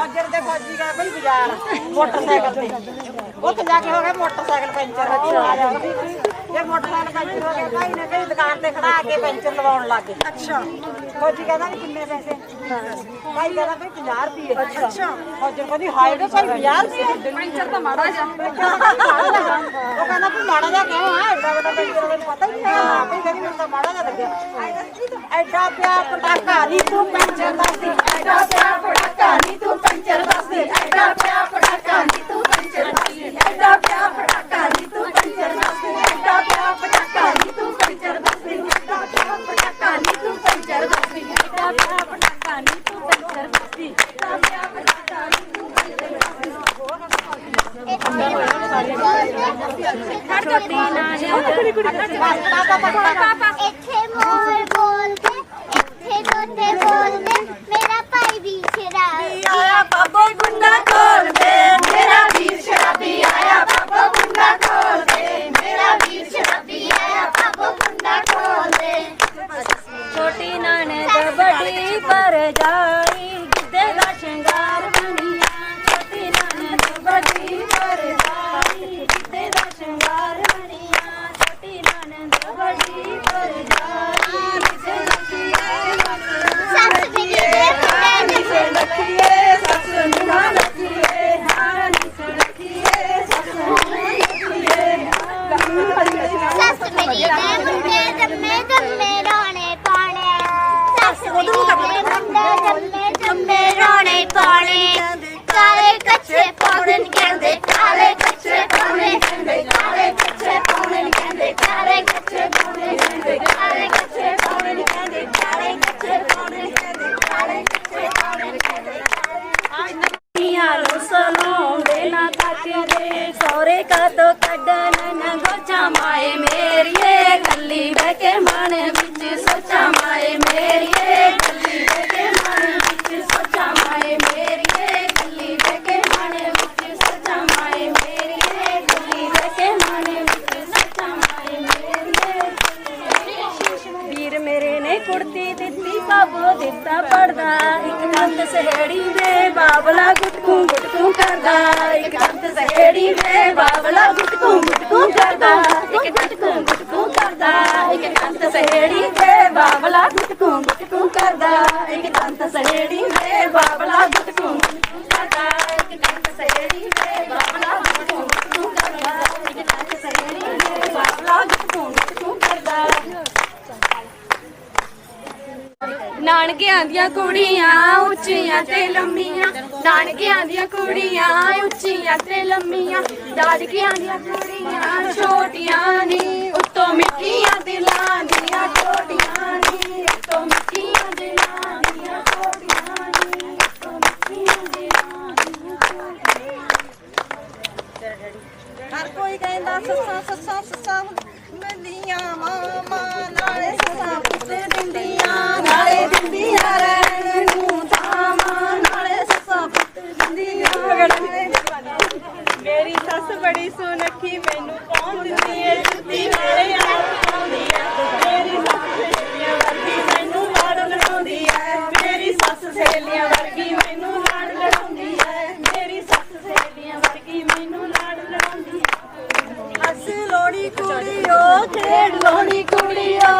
ਫੌਜਰ ਦੇ ਫੌਜੀ ਗਏ ਬਈ ਬਾਜ਼ਾਰ ਮੋਟਰਸਾਈਕਲ ਤੇ। ਉੱਥੇ ਜਾ ਕੇ ਹੋ ਗਿਆ ਮੋਟਰਸਾਈਕਲ ਪੈਂਚਰ ਜੇ ਮੋਟਰਸਾਈਕਲ ਪੈਂਚਰ ਹੋ ਗਿਆ ਭਾਈ ਨੇ ਕਹੀ ਦੁਕਾਨ ਤੇ ਖੜਾ ਕੇ ਪੈਂਚਰ ਲਵਾਉਣ ਲੱਗ। ਗਏ ਅੱਛਾ। ਫੌਜੀ ਕਹਿੰਦਾ ਵੀ ਕਿੰਨੇ ਪੈਸੇ? ਭਾਈ ਕਹਿੰਦਾ ਵੀ 50 ਰੁਪਏ। ਅੱਛਾ। ਫੌਜਰ ਕਹਿੰਦੀ ਹਾਏ ਰੇ ਭਾਈ 50 ਰੁਪਏ। ਪੈਂਚਰ ਤਾਂ ਮਾੜਾ ਜਾ ਉਹ ਕਹਿੰਦਾ ਵੀ ਮਾੜਾ ਜਾ ਕਿਉਂ ਆ? ਐਡਾ ਵੱਡਾ ਪੈਂਚਰ ਮੈਨੂੰ ਪਤਾ ਹੀ ਨਹੀਂ ਹੈਗਾ ਭਾਈ ਕਹਿੰਦੀ ਮੈਨੂੰ ਤਾਂ ਮਾੜਾ ਜਾ ਲੱਗਿਆ। ਐਡਾ ਪਿਆ ਪਟਾਕਾ ਨਹੀਂ ਤੂੰ ਪੈਂਚਰ ਦੱਸਦੀ ਐਡਾ ਪਿਆ ਪਟਾਕਾ ਨਹੀਂ ਤੂੰ ਐਡਾ ਪਿਆ ਪਟਾਕਾ ਨਹੀਂ ਤੂੰ ਪੈਂਚਰ ਦੱਸਦੀ ਐਡਾ ਪਿਆ ਪਟਾਕਾ ਨਹੀਂ ਤੂੰ ਪੈਂਚਰ ਦੱਸਦੀ ਐਡਾ ਪਿਆ ਪਟਾਕਾ ਨਹੀਂ ਤੂੰ ਪੈਂਚਰ ਦੱਸਦੀ ਐਡਾ ਪਿਆ ਪਟਾਕਾ ਨਹੀਂ ਤੂੰ ਪੈਂਚਰ ਦੱਸਦੀ ਐਡਾ ਪਿਆ ਪਟਾਕਾ ਨਹੀਂ ਤੂੰ ਪੈਂਚਰ ਦੱਸਦੀ ਐਡਾ ਪਿਆ ਪਟਾਕਾ ਨਹੀਂ ਤੂੰ ਪੈਂਚਰ ਇੱਥੇ ਮੋਰ ਬੋਲਦੇ ਇੱਥੇ ਦੋਤੇ ਬੋਲਦੇ ਮੇਰਾ ਭਾਈ ਵੀ ਸ਼ਰਾਬੀ ਆਇਆ ਬਾਬਾ ਗੁੰਡਾ ਕੋਲ ਦੇ ਮੇਰਾ ਵੀਰ ਸ਼ਰਾਬੀ ਆਇਆ ਬਾਬਾ ਗੁੰਡਾ ਕੋਲ ਦੇ ਮੇਰਾ ਵੀ ਸ਼ਰਾਬੀ ਆਇਆ ਬਾਬੂ ਮੁੰਡਾ ਖੋਲਦੇ ਛੋਟੀ ਨਣਦ ਬੜੀ ਪਰ ਗਿੱਧੇ ਦਾ ਸ਼ਿੰਗਾਰ ਬਣੀਆਂ ਛੋਟੀ ਨਣਦ ਬੜੀ ਜਾਈ ਗਿੱਧੇ ਦਾ ਸ਼ਿੰਗਾਰ ਬਣੀਆਂ ਛੋਟੀ ਨਣਦ ਬੜੀ ਜਾਈ ਗਿੱਧੇ ਦਾ ਸ਼ਿੰਗਾਰ ਬਣੀਆਂ ਸੱਸ ਮੇਰੀ ਦੇ ਦੀ ਰੱਖੀਏ ਸੱਸ ਨੂੰ ਨਾ ਰੱਖੀਏ ਹਾਂ ਨਿਸ ਰੱਖੀਏ ਸੱਸ ਨੂੰ ਸੱਸ ਮੇਰੀ ਦੇ ਮੁੰਡੇ ਜੰਮੇ ਜੰਮੇ ਰੋਣੇ ਪਾਣੇ। ਸੱਸ ਮੇਰੀ ਦੇ ਮੁੰਡੇ ਜੰਮੇ ਰੋਣੇ ਪਾਣੇ ਕਾਲੇ ਕੱਚੇ ਪਾਉਣੇ ਨੀ ਕਹਿੰਦੇ ਕਾਲੇ ਕੱਚੇ ਪਾਉਣੇ ਕਹਿੰਦੇ ਕਾਲੇ ਕੱਚੇ ਪਾਉਣੇ ਨੀ ਕਹਿੰਦੇ ਕਾਲੇ ਕੱਚੇ ਪਾਉਣੇ ਨੀ ਕਹਿੰਦੇ ਕਾਲੇ ਕੱਚੇ ਪਾਉਣੇ ਨੀ ਕਹਿੰਦੇ ਕਾਲੇ ਕੱਚੇ ਪਾਉਣੇ ਨੀ ਕਹਿੰਦੇ ਕਾਲੇ ਕੱਚੇ ਪਾਉਣੇ ਨੀ ਕਹਿੰਦੇ ਨੀਆਂ ਨੂੰ ਸਲਾਉਂਦੇ ਨਾ ਤੱਕਦੇ ਸੋਰੇ ਕਾ ਤੋ ਕੱਢਣ ਨਾ ਗੋਚਾ ਮਾਏ ਮੇਰੀਏ, ਕੱਲੀ ਬਹਿ ਕੇ ਮਨ ਵਿੱਚ ਸੋਚਾ ਮਾਏ ਮੇਰੀਏ, ਕੱਲੀ ਬਹਿ ਕੇ ਮਨ ਵਿੱਚ ਸੋਚਾ ਮਾਏ ਮੇਰੀਏ, ਕੱਲੀ ਬਹਿ ਕੇ ਮਨ ਵਿੱਚ ਸੋਚਾ ਮਾਏ ਮੇਰੀਏ, ਕੱਲੀ ਬਹਿ ਕੇ ਮਨ ਵਿੱਚ ਸੋਚਾ ਮਾਏ ਮੇਰੀਏ। ਵੀਰ ਮੇਰੇ ਨੇ ਕੁੜਤੀ ਦਿੱਤੀ, ਬਾਬੋ ਦਿੱਤਾ ਪੜਦਾ ਇੱਕ ਕੰਤ ਸਹੇੜੀ ਬਾਬਲਾ ਗੁਟਕੂ ਗੁਟਕੂ ਕਰਦਾ, ਇੱਕ ਕੰਤ ਸਹੇੜੀ ਵੇ ਬਾਬਲਾ ਗੁਟਕੂ ਗੁਟਕੂ ਕਰਦਾ, ਇੱਕ ਗੁਟਕੂ ਗੁਟਕੂ ਕਰਦਾ, ਇੱਕ ਕੰਤ ਸਹੇੜੀ ਵੇ ਬਾਬਲਾ ਗੁਟਕੂ ਗੁਟਕੂ ਕਰਦਾ, ਇੱਕ ਕੰਤ ਸਹੇੜੀ ਵੇ ਬਾਬਲਾ ਗੁਟਕੂ ਗੁਟਕੂ ਕਰਦਾ, ਇੱਕ ਕੰਤ ਸਹੇੜੀ ਵੇ ਬਾਬਲਾ ਗੁਟਕੂ ਗੁਟਕੂ ਕਰਦਾ ਇੱਕ ਕੰਤ ਸਹੇੜੀ ਵੇ ਬਾਬਲਾ ਗੁਟਕੂ ਗੁਟਕੂ ਕਰਦਾ ਨਾਨਕਿਆਂ ਦੀਆਂ ਕੁੜੀਆਂ ਉੱਚੀਆਂ ਤੇ ਲੰਮੀਆਂ, ਨਾਨਕਿਆਂ ਦੀਆਂ ਕੁੜੀਆਂ ਉੱਚੀਆਂ ਤੇ ਲੰਮੀਆਂ ਦਾਦਕਿਆਂ ਦੀਆਂ ਕੁੜੀਆਂ ਛੋਟੀਆਂ ਨੀ, ਉੱਤੋਂ ਮਿੱਠੀਆਂ ਦਿਲਾਂ ਦੀਆਂ ਛੋਟੀਆਂ ਨੀ, ਉੱਤੋਂ ਮਿੱਠੀਆਂ ਦਿਲਾਂ ਦੀਆਂ ਛੋਟੀਆਂ ਨੀ, ਉੱਤੋਂ ਮਿੱਠੀਆਂ ਦਿਲਾਂ ਦੀਆਂ। ਛੋਟੀਆਂ ਹਰ ਕੋਈ ਕਹਿੰਦਾ ਸੱਸਾਂ ਸੱਸਾਂ ਸੱਸਾਂ ਮਿਲਦੀਆਂ ਮਾਮਾ ਨਾਲੇ ਸੱਸਾਂ ਮੇਰੀ ਸੱਸ ਬੜੀ ਸੁਨੱਖੀ ਮੈਨੂੰ ਕੌਣ ਦਿੰਦੀ ਏ? ਜੁੱਤੀ ਨਾਲੇ ਆਪ ਵਰਗੀ ਮੈਨੂੰ ਸੱਸ ਸਹੇਲੀਆਂ ਵਰਗੀ ਮੈਨੂੰ ਖੇਡ ਲੋੜੀ ਕੁੜੀਓ